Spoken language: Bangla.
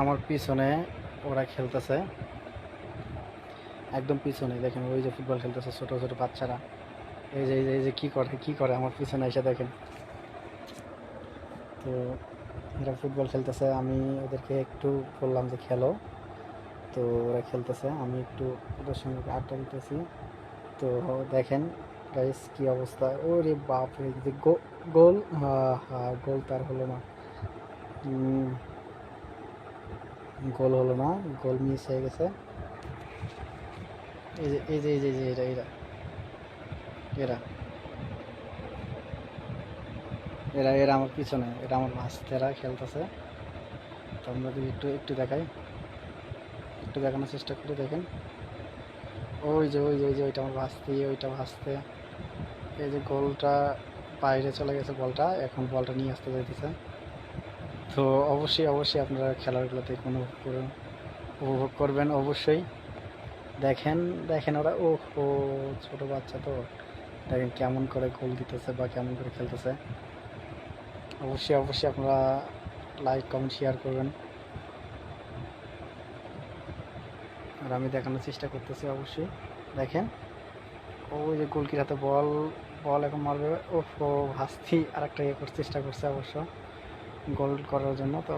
আমার পিছনে ওরা খেলতেছে। একদম পিছনে দেখেন ওই যে ফুটবল খেলতেছে ছোট ছোট বাচ্চারা। এই যে এই যে কি করে, কী করে আমার পিছনে এসে দেখেন। তো এরা ফুটবল খেলতেছে, আমি ওদেরকে একটু বললাম যে খেলো। তো ওরা খেলতেছে, আমি একটু ওদের সঙ্গে আড্ডা দিতেছি। তো দেখেন গাইস কি অবস্থা। ওরে বাপ রে গোল? হ্যাঁ হ্যাঁ গোল তার হলো না। গোল হলো না, গোল মিস হয়ে গেছে। এই যে এই যে এই যে এরা এরা এরা এরা এরা আমার পিছনে এরা আমার ভাস্তেরা খেলতেছে। তো আমরা যদি একটু একটু দেখাই, একটু দেখানোর চেষ্টা করে, দেখেন। ওই যে ওই যে ওই যে, ওইটা আমার ভাসতে ওইটা ভাসতে এই যে, গোলটা বাইরে চলে গেছে বলটা, এখন বলটা নিয়ে আসতে যাইতেছে। তো অবশ্যই অবশ্যই আপনারা খেলাগুলোতে কোনো উপভোগ করবেন অবশ্যই। দেখেন দেখেন ওরা ও ও ছোটো বাচ্চা তো। দেখেন কেমন করে গোল দিতেছে বা কেমন করে খেলতেছে। অবশ্যই অবশ্যই আপনারা লাইক কমেন্ট শেয়ার করবেন। আর আমি দেখানোর চেষ্টা করতেছি অবশ্যই। দেখেন ওই যে গোলকির হাতে বল বল এখন মারবে। ও ভাস্তি আর একটা ইয়ে করার চেষ্টা করছে অবশ্য। গোল করার জন্য তো